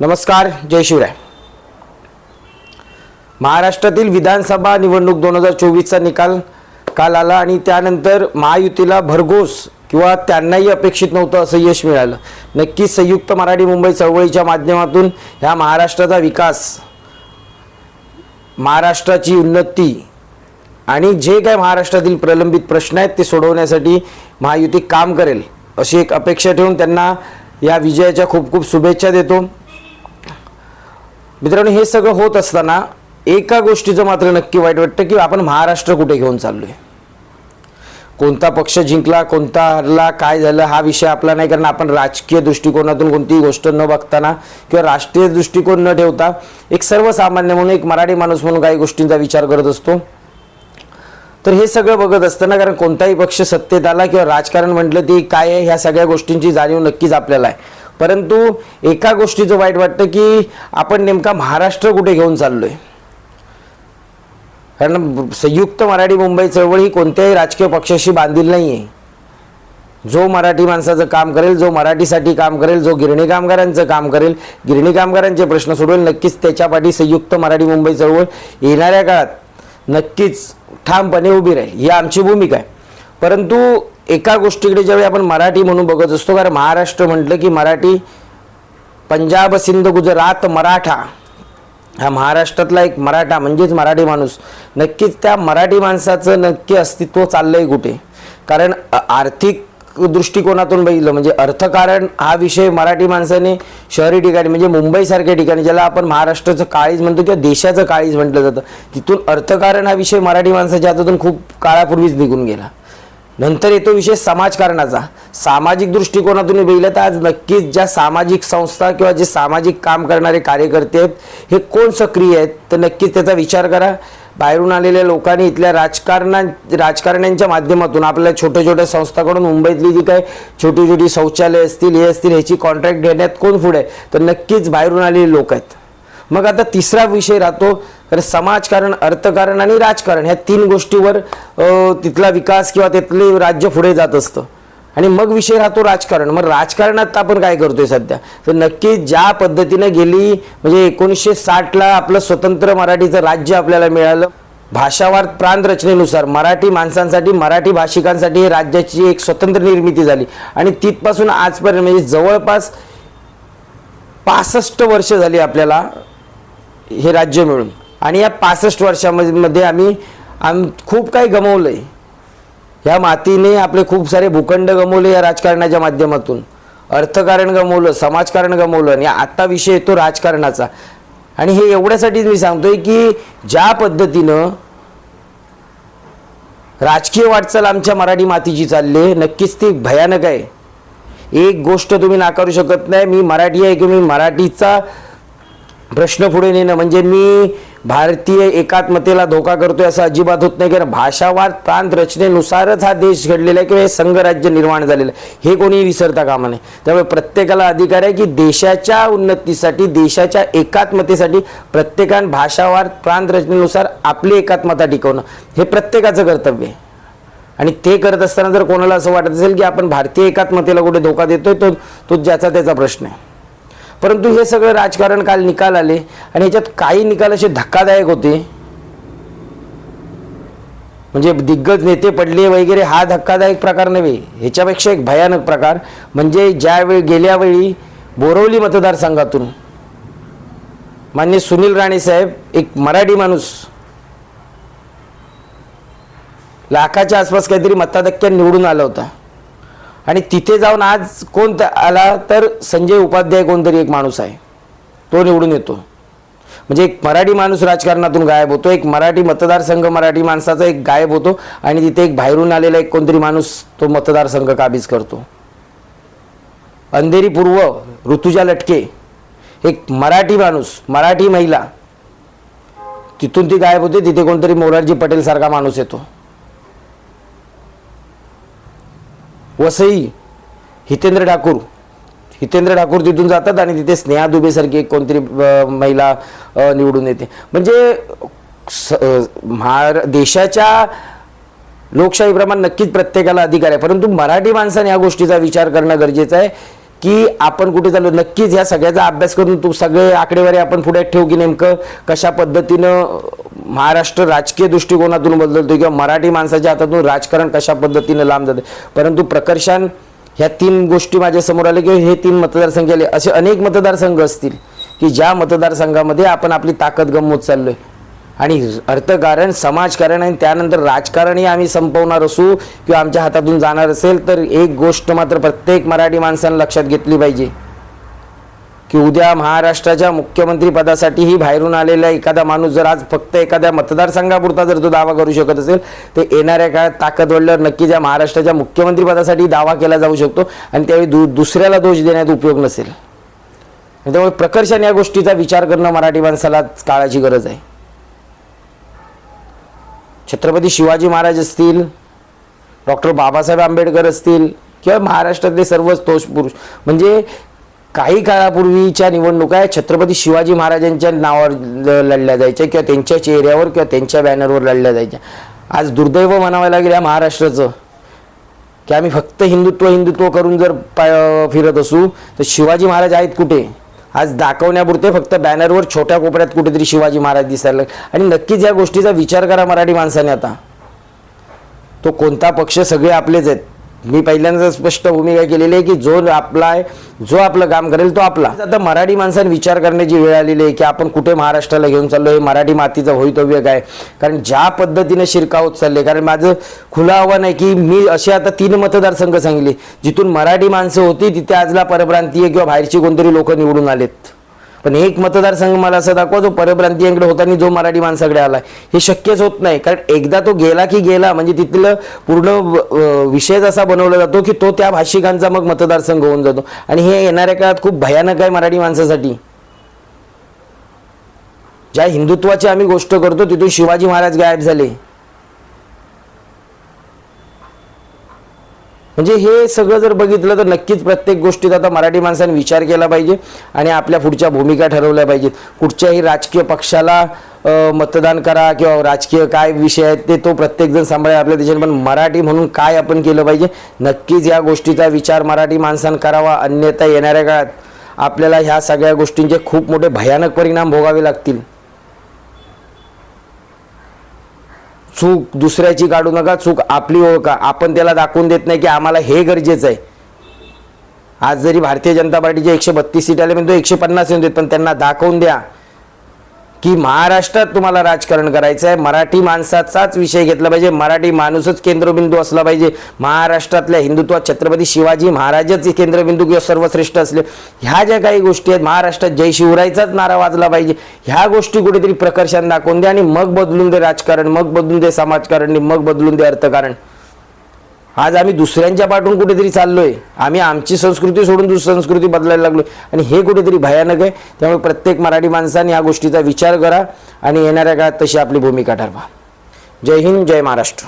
नमस्कार जय शिवराय. महाराष्ट्रातील विधानसभा निवडणूक दोन हजार चोवीसचा निकाल काल आला आणि त्यानंतर महायुतीला भरघोस किंवा त्यांनाही अपेक्षित नव्हतं असं यश मिळालं. नक्कीच संयुक्त मराठी मुंबई चळवळीच्या माध्यमातून ह्या महाराष्ट्राचा विकास महाराष्ट्राची उन्नती आणि जे काय महाराष्ट्रातील प्रलंबित प्रश्न आहेत ते सोडवण्यासाठी महायुती काम करेल अशी एक अपेक्षा ठेवून त्यांना या विजयाच्या खूप खूप शुभेच्छा देतो. मित्रांनो हे सगळं होत असताना एका गोष्टीचं मात्र नक्की वाईट वाटतं की आपण महाराष्ट्र कुठे घेऊन चाललो आहे कोणता पक्ष जिंकला कोणता हरला काय झालं हा विषय आपला नाही कारण आपण राजकीय दृष्टिकोनातून कोणतीही गोष्ट न बघताना किंवा राष्ट्रीय दृष्टिकोन न ठेवता एक सर्वसामान्य म्हणून एक मराठी माणूस म्हणून काही गोष्टींचा विचार करत असतो. तर हे सगळं बघत असताना कारण कोणताही पक्ष सत्तेत आला किंवा राजकारण म्हटलं ते काय आहे ह्या सगळ्या गोष्टींची जाणीव नक्कीच आपल्याला आहे. परंतु एका गोष्टीचं वाईट वाटतं की आपण नेमका महाराष्ट्र कुठे घेऊन चाललोय? कारण संयुक्त मराठी मुंबई चळवळ ही कोणत्याही राजकीय पक्षाशी बांधील नाही आहे जो मराठी माणसाचं काम करेल जो मराठीसाठी काम करेल जो गिरणी कामगारांचं काम करेल गिरणी कामगारांचे प्रश्न सोडवेल नक्कीच त्याच्या पाठी संयुक्त मराठी मुंबई चळवळ येणाऱ्या काळात नक्कीच ठामपणे उभी राहील. ही आमची भूमिका आहे. परंतु एका गोष्टीकडे ज्यावेळी आपण मराठी म्हणून बघत असतो कारण महाराष्ट्र म्हटलं की मराठी पंजाब सिंध गुजरात मराठा हा महाराष्ट्रातला एक मराठा म्हणजेच मराठी माणूस नक्कीच त्या मराठी माणसाचं नक्की अस्तित्व चाललंय कुठे? कारण आर्थिक दृष्टिकोनातून बघितलं म्हणजे अर्थकारण हा विषय मराठी माणसाने शहरी ठिकाणी म्हणजे मुंबईसारख्या ठिकाणी ज्याला आपण महाराष्ट्राचं काळीज म्हणतो किंवा देशाचं काळीज म्हटलं जातं तिथून अर्थकारण हा विषय मराठी माणसाच्या हातातून खूप काळापूर्वीच निघून गेला. नंतर येतो विषय समाजकारणाचा. सामाजिक दृष्टिकोनातून बघितलं तर आज नक्कीच ज्या सामाजिक संस्था किंवा जे सामाजिक काम करणारे कार्यकर्ते आहेत हे कोण सक्रिय आहेत तर नक्कीच त्याचा विचार करा. बाहेरून आलेल्या लोकांनी इथल्या राजकारणा राजकारण्यांच्या माध्यमातून आपल्या छोट्या छोट्या संस्थाकडून मुंबईतली जी काय छोटी छोटी शौचालय असतील हे असतील ह्याची कॉन्ट्रॅक्ट घेण्यात कोण पुढे तर नक्कीच बाहेरून आलेले लोक आहेत. मग आता तिसरा विषय राहतो तर समाजकारण अर्थकारण आणि राजकारण ह्या तीन गोष्टीवर तिथला विकास किंवा तिथले राज्य पुढे जात असतं. आणि मग विषय राहतो राजकारण. मग राजकारणात आपण काय करतोय सध्या? तर नक्की ज्या पद्धतीनं गेली म्हणजे एकोणीसशे साठला आपलं स्वतंत्र मराठीचं राज्य आपल्याला मिळालं. भाषावार प्रांत रचनेनुसार मराठी माणसांसाठी मराठी भाषिकांसाठी हे राज्याची एक स्वतंत्र निर्मिती झाली. आणि तिथपासून आजपर्यंत म्हणजे जवळपास पासष्ट वर्ष झाली आपल्याला हे राज्य मिळून. आणि या पासष्ट वर्षामध्ये मध्ये आम्ही आम खूप काही गमवलं आहे ह्या मातीने आपले खूप सारे भूखंड गमवले या राजकारणाच्या माध्यमातून. अर्थकारण गमवलं समाजकारण गमवलं आणि आता विषय येतो राजकारणाचा. आणि हे एवढ्यासाठीच मी सांगतोय की ज्या पद्धतीनं राजकीय वाटचाल आमच्या मराठी मातीची चालली आहे नक्कीच ती भयानक आहे. एक गोष्ट तुम्ही नाकारू शकत नाही मी मराठी आहे की मी मराठीचा प्रश्न पुढे नेणं म्हणजे मी भारतीय एकात्मतेला धोका करतोय असं अजिबात होत नाही कारण भाषावाद प्रांत रचनेनुसारच हा देश घडलेला आहे किंवा हे संघराज्य निर्माण झालेलं आहे. हे कोणी विसरता कामा नये. त्यामुळे प्रत्येकाला अधिकार आहे की देशाच्या उन्नतीसाठी देशाच्या एकात्मतेसाठी प्रत्येकान भाषावार प्रांत रचनेनुसार आपली एकात्मता टिकवणं हे प्रत्येकाचं कर्तव्य आहे. आणि ते करत असताना जर कोणाला असं वाटत असेल की आपण भारतीय एकात्मतेला कुठे धोका देतोय तो तो ज्याचा त्याचा प्रश्न आहे. परंतु हे सगळं राजकारण काल निकाल आले आणि ह्याच्यात काही निकाल असे धक्कादायक होते. म्हणजे दिग्गज नेते पडले वगैरे हा धक्कादायक प्रकार नव्हे. ह्याच्यापेक्षा एक भयानक प्रकार म्हणजे ज्यावेळी गेल्यावेळी बोरवली मतदारसंघातून मान्य सुनील राणे साहेब एक मराठी माणूस लाखाच्या आसपास काहीतरी मताधक्क्या निवडून आला होता. आणि तिथे जाऊन आज कोण आला तर संजय उपाध्याय कोणतरी एक माणूस आहे. तो निवडून येतो. म्हणजे एक मराठी माणूस राजकारणातून गायब होतो. एक मराठी मतदारसंघ मराठी माणसाचा एक गायब होतो आणि तिथे एक बाहेरून आलेला एक कोणतरी माणूस तो मतदारसंघ काबीज करतो. अंधेरी पूर्व ऋतुजा लटके एक मराठी माणूस मराठी महिला तिथून ती गायब होते. तिथे कोणतरी मोरारजी पटेल सारखा माणूस येतो. वसई हितेंद्र ठाकूर. हितेंद्र ठाकूर तिथून जातात आणि तिथे स्नेहा दुबेसारखी एक कोणतरी महिला निवडून येते. म्हणजे स- महार देशाच्या लोकशाहीप्रमाणे नक्कीच प्रत्येकाला अधिकार आहे. परंतु मराठी माणसाने या गोष्टीचा विचार करणं गरजेचं आहे. की आपण कुठे चाललो नक्कीच ह्या सगळ्याचा अभ्यास करून तू सगळे आकडेवारी आपण पुढे ठेवू की नेमकं कशा पद्धतीनं महाराष्ट्र राजकीय दृष्टिकोनातून बदलतो किंवा मराठी माणसाच्या हातातून राजकारण कशा पद्धतीनं लांब जाते परंतु प्रकर्षान ह्या तीन गोष्टी माझ्यासमोर आल्या की हे तीन मतदारसंघ आले. असे अनेक मतदारसंघ असतील की ज्या मतदारसंघामध्ये आपण आपली ताकद गमवत चाललोय. आणि अर्थकारण समाजकारण आणि त्यानंतर राजकारणही आम्ही संपवणार असू किंवा आमच्या हातातून जाणार असेल तर एक गोष्ट मात्र प्रत्येक मराठी माणसानं लक्षात घेतली पाहिजे. की उद्या महाराष्ट्राच्या मुख्यमंत्रीपदासाठीही बाहेरून आलेला एखादा माणूस जर आज फक्त एखाद्या मतदारसंघापुरता जर तो दावा करू शकत असेल तर येणाऱ्या काळात ताकद वाढल्यावर नक्कीच या महाराष्ट्राच्या मुख्यमंत्रीपदासाठी दावा केला जाऊ शकतो आणि त्यावेळी दु दुसऱ्याला दोष देण्यात उपयोग नसेल. त्यामुळे प्रकर्षाने या गोष्टीचा विचार करणं मराठी माणसाला काळाची गरज आहे. छत्रपती शिवाजी महाराज असतील डॉक्टर बाबासाहेब आंबेडकर असतील किंवा महाराष्ट्रातले सर्वच तोष पुरुष. म्हणजे काही काळापूर्वीच्या निवडणुका या छत्रपती शिवाजी महाराजांच्या नावावर ल- लढल्या जायच्या किंवा त्यांच्या चेहऱ्यावर किंवा त्यांच्या बॅनरवर लढल्या जायच्या. आज दुर्दैव म्हणावं लागेल या महाराष्ट्राचं की आम्ही फक्त हिंदुत्व हिंदुत्व करून जर पा- फिरत असू तर शिवाजी महाराज आहेत कुठे? आज दाखवण्यापुरते फक्त बॅनरवर छोट्या कोपऱ्यात कुठेतरी शिवाजी महाराज दिसायला लागले. आणि नक्कीच या गोष्टीचा विचार करा मराठी माणसाने आता तो कोणता पक्ष सगळे आपलेच आहेत मी पहिल्यांदा स्पष्ट भूमिका केलेली आहे की जो आपला आहे जो आपलं काम करेल तो आपला. आता मराठी माणसाने विचार करण्याची वेळ आलेली आहे की आपण कुठे महाराष्ट्राला घेऊन चाललो हे मराठी मातीचं भवितव्य काय? कारण ज्या पद्धतीने शिरकावत चालले कारण माझं खुलं आव्हान आहे की मी असे आता तीन मतदारसंघ सांगले जिथून मराठी माणसं होती तिथे आजला परप्रांतीय किंवा बाहेरची कोणतरी लोक निवडून आलेत. पण एक मतदारसंघ मला असं दाखवा जो परप्रांतीयांकडे होता आणि जो मराठी माणसाकडे आला हे शक्यच होत नाही. कारण एकदा तो गेला की गेला म्हणजे तिथलं पूर्ण विषयच असा बनवला जातो की तो त्या भाषिकांचा मग मतदारसंघ होऊन जातो. आणि हे येणाऱ्या काळात खूप भयानक आहे मराठी माणसासाठी. ज्या हिंदुत्वाची आम्ही गोष्ट करतो तिथून शिवाजी महाराज गायब झाले. म्हणजे हे सगळं जर बघितलं तर नक्कीच प्रत्येक गोष्टीत आता मराठी माणसाने विचार केला पाहिजे आणि आपल्या पुढच्या भूमिका ठरवल्या पाहिजेत. कुठच्याही राजकीय पक्षाला मतदान करा किंवा राजकीय काय विषय आहेत ते तो प्रत्येकजण सांभाळेल आपल्या देशाने. पण मराठी म्हणून काय आपण केलं पाहिजे? नक्कीच या गोष्टीचा विचार मराठी माणसानं करावा. अन्यथा येणाऱ्या काळात आपल्याला ह्या सगळ्या गोष्टींचे खूप मोठे भयानक परिणाम भोगावे लागतील. चूक दुसऱ्याची काढू नका चूक आपली ओळखा. आपण त्याला दाखवून देत नाही की आम्हाला हे गरजेचं आहे. आज जरी भारतीय जनता पार्टीचे एकशे बत्तीस सीट आले म्हणतो एकशे पन्नास येऊन देत पण त्यांना दाखवून द्या. की महाराष्ट्रात तुम्हाला राजकारण करायचं आहे मराठी माणसाचाच विषय घेतला पाहिजे. मराठी माणूसच केंद्रबिंदू असला पाहिजे. महाराष्ट्रातल्या हिंदुत्वात छत्रपती शिवाजी महाराजच केंद्रबिंदू किंवा सर्वश्रेष्ठ असले. ह्या ज्या काही गोष्टी आहेत महाराष्ट्रात जय शिवरायचाच नारा वाजला पाहिजे. ह्या गोष्टी कुठेतरी प्रकर्षाने दाखवून द्या आणि मग बदलून दे राजकारण मग बदलून दे समाजकारण मग बदलून दे अर्थकारण. आज आम्ही दुसऱ्यांच्या पाठून कुठेतरी चाललोय. आम्ही आमची संस्कृती सोडून दुसरी संस्कृती बदलायला लागलो आणि हे कुठेतरी भयानक आहे. त्यामुळे प्रत्येक मराठी माणसाने या गोष्टीचा विचार करा आणि येणाऱ्या काळात तशी आपली भूमिका ठरवा. जय हिंद जय महाराष्ट्र.